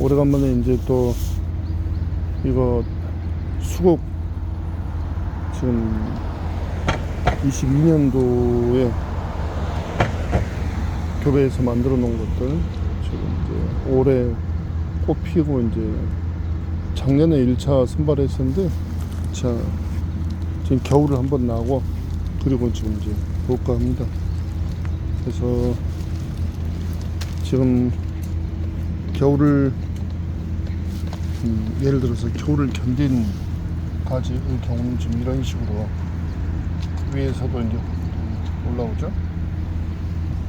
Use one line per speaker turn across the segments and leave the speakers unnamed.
오래간만에 이제 또 이거 수국 지금 22년도에 교배에서 만들어 놓은 것들 지금 이제 올해 꽃 피고 이제 작년에 1차 선발했었는데 자 지금 겨울을 한번 나고 그리고 지금 이제 볼까 합니다. 그래서 지금 겨울을 음, 예를 들어서 겨울을 견딘 가지의 경우는 지금 이런 식으로 위에서도 이제 올라오죠.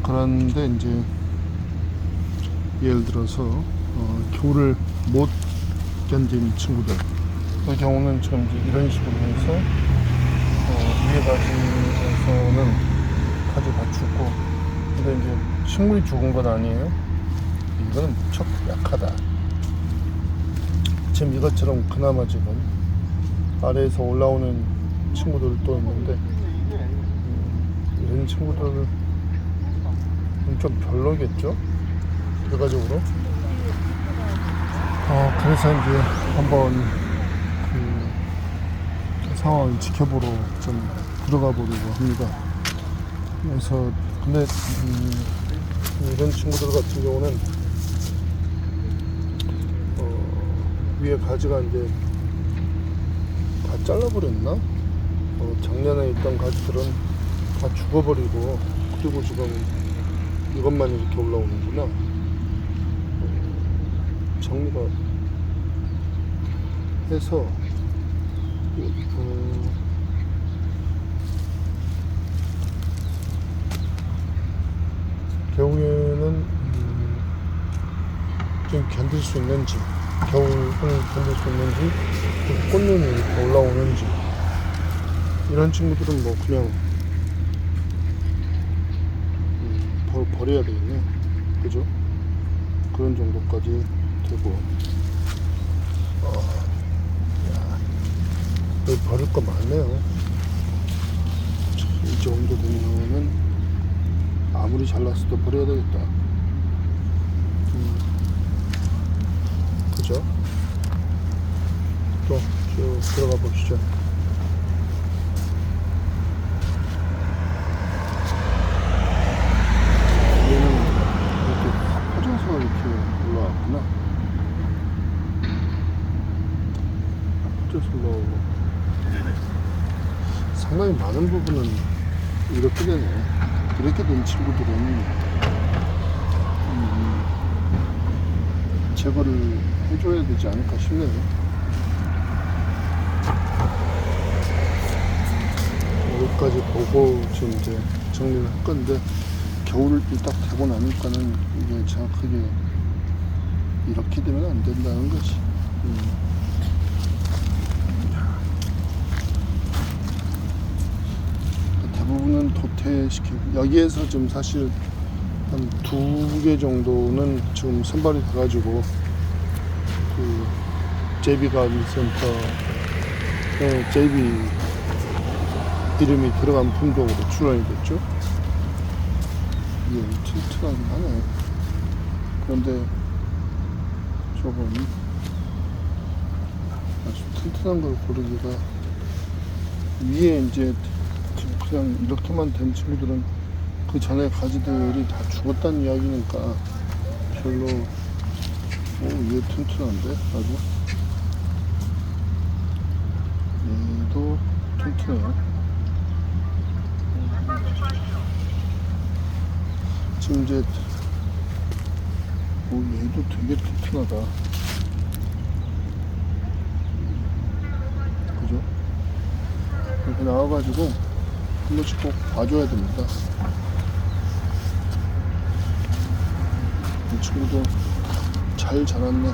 그런데 이제 예를 들어서 어, 겨울을 못 견딘 친구들 그 경우는 지금 이런 식으로 해서 어, 위에 가지에서는 가지 다 죽고 근데 이제 식물이 죽은 건 아니에요. 이거는 무척 약하다. 지금 이것처럼 그나마 지금 아래에서 올라오는 친구들도 있는데 음, 이런 친구들은 좀 별로겠죠? 결과적으로. 어, 그래서 이제 한번 그 상황을 지켜보러 좀 들어가 보려고 합니다. 그래서 근데 음, 이런 친구들 같은 경우는 어, 위에 가지가 이제 다 잘라버렸나? 어, 작년에 있던 가지들은 다 죽어버리고 그리고 지금 이것만 이렇게 올라오는구나. 어, 정리가 해서 어, 겨울에는 음, 좀 견딜 수 있는지 겨울을 견딜 수 있는지 또 꽃눈이 이렇게 올라오는지 이런 친구들은 뭐 그냥 음, 버, 버려야 되겠네 그죠? 그런 정도까지 되고 어, 야, 여기 버릴 거 많네요 참, 이 정도 되면은 아무리 잘났어도 버려야 되겠다. 음, 그죠? 또 쭉 들어가 보시죠. 얘는 이렇게 퍼져서 이렇게 올라왔구나. 퍼져서 올라오고. 상당히 많은 부분은 이렇게 되네. 이렇게 된 친구들은 음, 제거를 해줘야 되지 않을까 싶네요. 여기까지 보고 지금 이제 정리를 할 건데 겨울을 딱 되고 나니까는 이게 정확하게 이렇게 되면 안 된다는 것이. 음. 대부분은 도태시키고 여기에서 지금 사실 한 두 개 정도는 지금 선발이 돼가지고 그 JB 가든센터에 JB 이름이 들어간 품종으로 출원이 됐죠. 이게 튼튼하긴 하네. 그런데 조금 아주 튼튼한 걸 고르기가 위에 이제 그냥 이렇게만 된 친구들은 그 전에 가지들이 다 죽었다는 이야기니까 별로 오, 얘 튼튼한데 아주 얘도 튼튼해요 지금 이제 오, 얘도 되게 튼튼하다 그죠? 이렇게 나와가지고 한 번씩 꼭 봐줘야 됩니다. 이 친구도 잘 자랐네.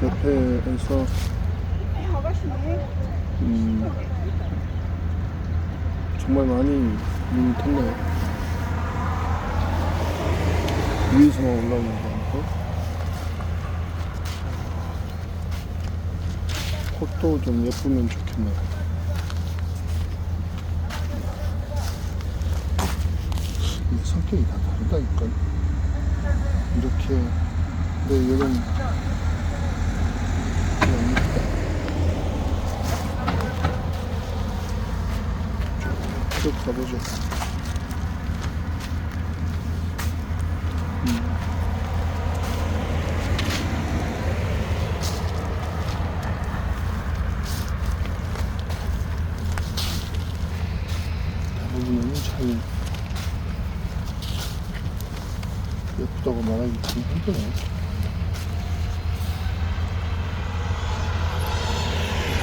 이렇게 옆에서 음, 정말 많이 눈이 텄네요. 위에서만 올라오는 거 아니고. 꽃도 좀 예쁘면 좋겠네요. 성격 성격이 다 다르다니까. 이렇게, 근데 얘는. 쭉 가보죠. 음. 대부분은 잘 예쁘다고 말하기 좀 힘드네.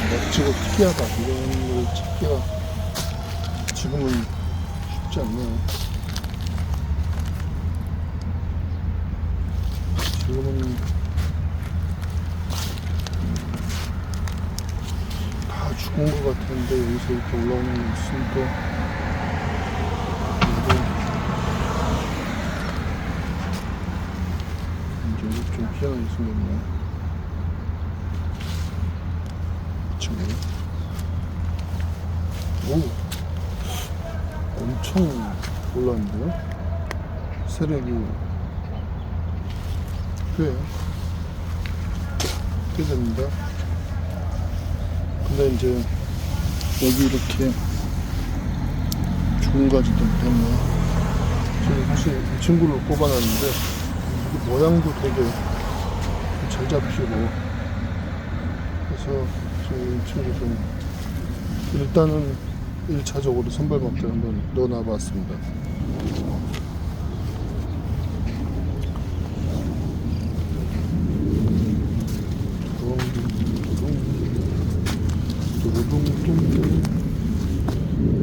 멋지고 특이하다 이런 걸 찾기가 지금은 쉽지 않네요. 지금은 다 죽은 것 같은데 여기서 이렇게 올라오는 게 있으니까 이제 여기 좀 희한하게 생겼네. 친구. 오, 엄청 올라왔는데요? 세력이 꽤, 꽤 됩니다. 근데 이제 여기 이렇게 좋은 가지들 때문에 저는 사실 이 친구를 뽑아놨는데 모양도 되게 잘 잡히고 그래서 저이 친구 좀 일단은 1차적으로 선발 막대를 한번 넣어놔 봤습니다.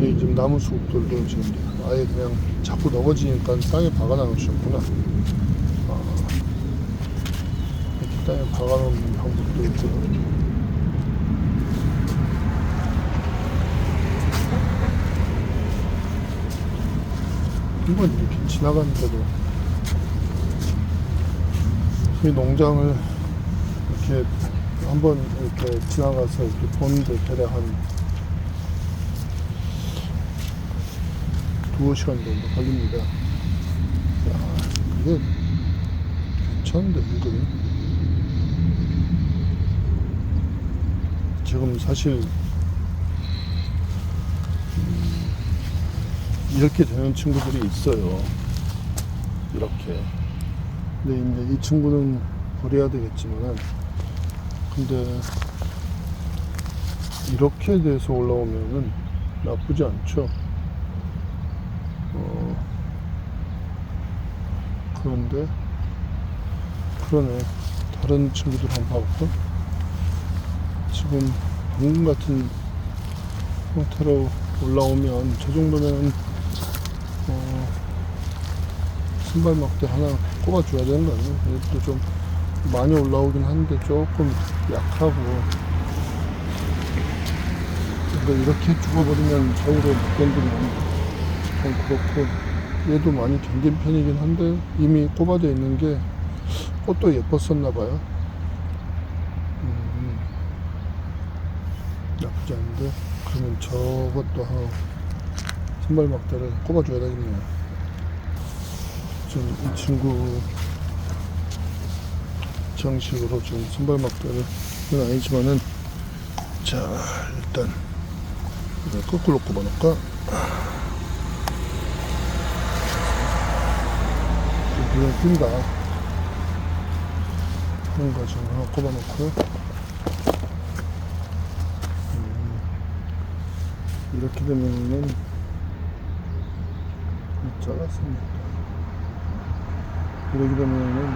여기 지금 나무 숲들도 지금 아예 그냥 자꾸 넘어지니까 땅에 박아 놓으셨구나. 아, 이렇게 땅에 박아 놓는 방법도 있고요. 이건 이렇게 지나가는데도 이 농장을 이렇게 한번 이렇게 지나가서 이렇게 보는데 대략 한 두어 시간 정도 걸립니다. 야, 이게 괜찮은데, 은근 지금 사실, 음, 이렇게 되는 친구들이 있어요. 이렇게. 근데 이제 이 친구는 버려야 되겠지만은, 근데, 이렇게 돼서 올라오면은 나쁘지 않죠. 어, 그런데 그러네 다른 친구들 한번 봐볼까? 지금 방금 같은 형태로 올라오면 저 정도면 어, 신발 막대 하나 꼽아줘야 되는 거 아니에요? 이것도 좀 많이 올라오긴 한데 조금 약하고 그러니까 이렇게 죽어버리면 겨울에 못 견디면 좀 그렇고 얘도 많이 견딘 편이긴 한데 이미 꼽아져 있는 게 꽃도 예뻤었나 봐요. 음, 나쁘지 않은데 그러면 저것도 한 신발 막대를 꼽아줘야 되겠네요. 지금 이 친구 정식으로 지금 신발 막대를 는 아니지만은 자 일단 거꾸로 꼽아놓을까? 띈다. 그런 거 지금 하나 꼽아놓고. 음, 이렇게 되면은 잘랐습니다. 이렇게 되면은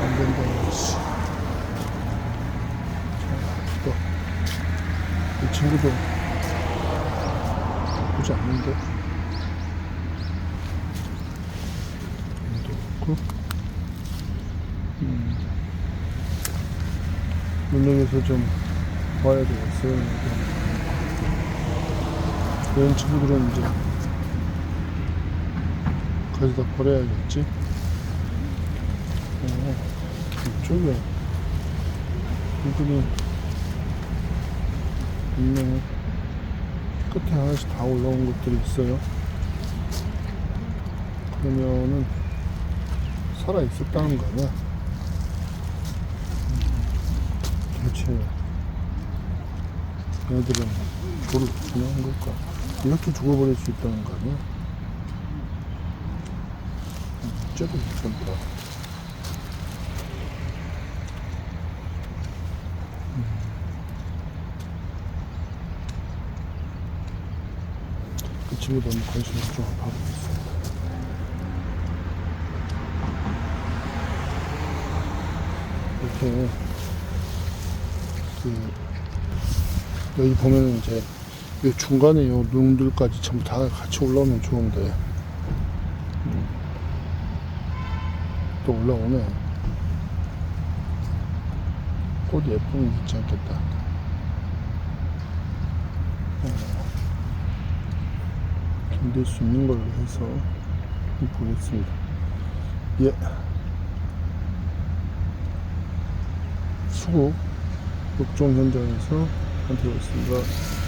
안 된다는 것이. 자, 또, 이 친구도 나쁘지 않는데. 있고 음, 눈여겨서 좀 봐야 되겠어요. 이런 친구들은 이제 가져다 버려야겠지. 어, 이쪽에 이들이 분명히 끝에 하나씩 다 올라온 것들이 있어요. 그러면은 살아 있었다는 거냐? 대체 얘들은 돌을 그냥 걸까? 이렇게 죽어버릴 수 있다는 거 아니야? 쟤도 괜찮다. 그 친구도 한번 관심을 좀 봐보겠습니다. 이렇게 그 여기 보면은 이제 이 중간에 요 룸들까지 전부 다 같이 올라오면 좋은데. 음. 또 올라오네. 꽃 예쁘면 있지 않겠다. 어. 견딜 수 있는 걸로 해서 보겠습니다. 예. 수국 녹종 현장에서 한테고 있습니다